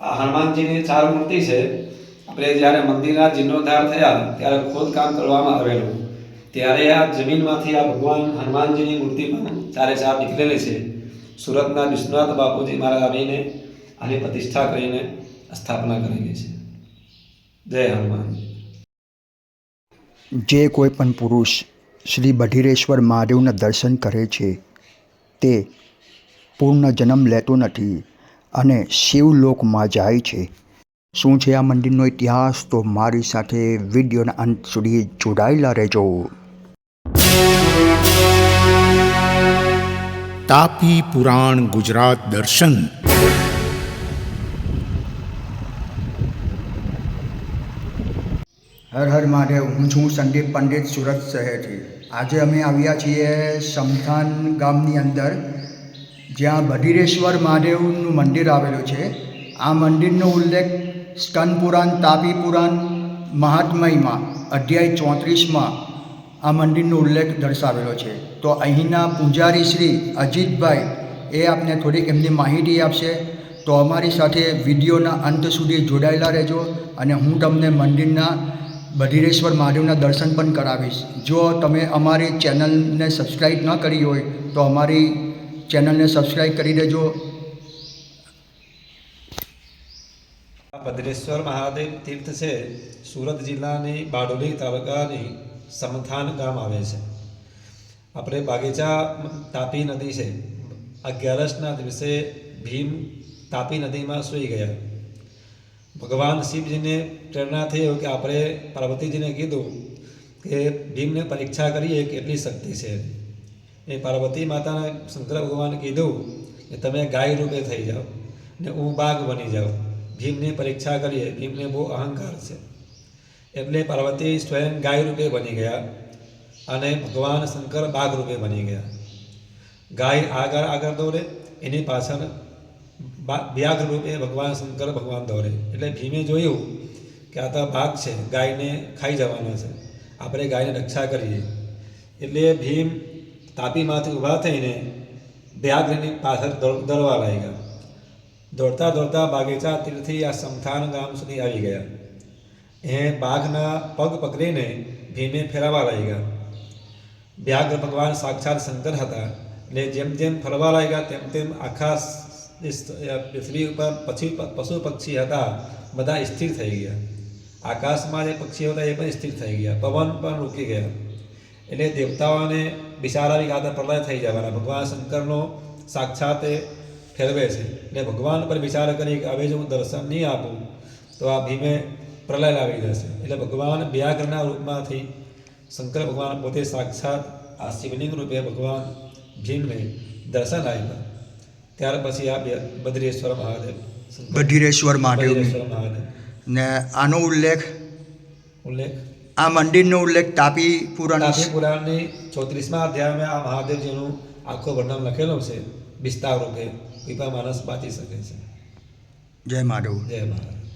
આ હનુમાનજીની ચાર મૂર્તિ છે. આપણે જ્યારે મંદિરના જીર્ણોદ્ધાર થયા, ત્યારે ખોદકામ કરવામાં આવેલું. ત્યારે આ જમીનમાંથી આ ભગવાન હનુમાનજીની મૂર્તિ પણ ચારે ચાર નીકળેલી છે. સુરતના વિશ્વનાથ બાપુજી મહારાજ આવીને આની પ્રતિષ્ઠા કરીને સ્થાપના કરેલી છે. જય હનુમાન જે કોઈ પણ પુરુષ શ્રી બઢીરેશ્વર મહાદેવના દર્શન કરે છે, તે પૂર્ણ જન્મ લેતો નથી. અને શિવલોકમાં જાય છે. શું છે આ મંદિરનો ઇતિહાસ? તો મારી સાથે વિડીયોના અંત સુધી જોડાયેલા રહેજો. તાપી પુરાણ ગુજરાત દર્શન. હર હર મહાદેવ હું છું સંદીપ પંડિત સુરત શહેરથી. આજે અમે આવ્યા છીએ સમથાન ગામની અંદર. જ્યાં બધિરેશ્વર મહાદેવનું મંદિર આવેલું છે. આ મંદિરનો ઉલ્લેખ સ્કંદ પુરાણ, તાપી પુરાણ, મહાત્મયમાં, અધ્યાય ચોત્રીસમાં આ મંદિરનો ઉલ્લેખ દર્શાવેલો છે. તો અહીંના પૂજારી શ્રી અજીતભાઈ એ આપને થોડીક એમની માહિતી આપશે. તો અમારી સાથે વિડીયોના અંત સુધી જોડાયેલા રહેજો અને હું તમને મંદિરના બધિરેશ્વર મહાદેવના દર્શન પણ કરાવીશ. જો તમે અમારી ચેનલને સબસ્ક્રાઈબ ન કરી હોય તો અમારી ચેનલને સબસ્ક્રાઈબ કરી દેજો. ભદ્રેશ્વર મહાદેવ તીર્થ છે. સુરત જિલ્લાની બારડોલી તાલુકાની સમથાન ગામ આવે છે. આપણે બાગીચા તાપી નદી છે. અગિયારસના દિવસે ભીમ તાપી નદીમાં સૂઈ ગયા. ભગવાન શિવજીને પ્રેરણા થઈ કે આપણે પાર્વતીજીને કીધું કે ભીમને પરીક્ષા કરીએ કેટલી શક્તિ છે. એ પાર્વતી માતાને શંકર ભગવાને કીધું કે તમે ગાય રૂપે થઈ જાઓ ને હું બાઘ બની જાઓ. ભીમની પરીક્ષા કરીએ. ભીમને બહુ અહંકાર છે. એટલે પાર્વતી સ્વયં ગાય રૂપે બની ગયા અને ભગવાન શંકર બાઘ રૂપે બની ગયા. ગાય આગળ આગળ દોડે, એની પાછળ બા- રૂપે ભગવાન શંકર ભગવાન દોડે. એટલે ભીમે જોયું કે આ તો ભાગ છે, ગાયને ખાઈ જવાનો છે. આપણે ગાયને રક્ષા કરીએ. એટલે ભીમ તાપીમાંથી ઊભા થઈને વ્યાઘ્રની પાછળ દોડવા લાગ્યા. દોડતા દોડતા બાગીચા તીરથી આ સમથાન ગામ સુધી આવી ગયા. એ બાઘના પગ પકડીને ભીમે ફેરવવા લાગ્યા. વ્યાઘ્ર ભગવાન સાક્ષાત શંકર હતા એટલે જેમ જેમ ફરવા લાગ્યા તેમ તેમ આખા પૃથ્વી ઉપર પછી પશુ પક્ષી હતા બધા સ્થિર થઈ ગયા. આકાશમાં જે પક્ષીઓ હતા એ પણ સ્થિર થઈ ગયા. પવન પણ રૂકી ગયા. એટલે દેવતાઓને આવી ગયા પ્રલય થઈ જવાના. ભગવાન શંકરનો સાક્ષાત ઠેરવે ફેરવે છે. એટલે ભગવાન પર વિચાર કરી કે હવે જો હું દર્શન નહીં આપું તો આ ભીમે પ્રલય લાવી જશે એટલે ભગવાન વ્યાઘ્રના રૂપમાંથી શંકર ભગવાન પોતે સાક્ષાત આ શિવલિંગ રૂપે ભગવાન ભીમને દર્શન આપ્યા. ત્યાર પછી આ બદ્રેશ્વર મહાદેવ. બદ્રેશ્વર મહાદેવ. ને આનો ઉલ્લેખ? ઉલ્લેખ? આ મંદિરનો ઉલ્લેખ તાપી પુરાણ તાપી પુરાણની ચોત્રીસમાં અધ્યાયમાં આ મહાદેવજીનું આખો વર્ણન લખેલું છે. વિસ્તાર રૂપે કૃપા માણસ બાચી શકે છે. જય માધવ. જય મહારાજ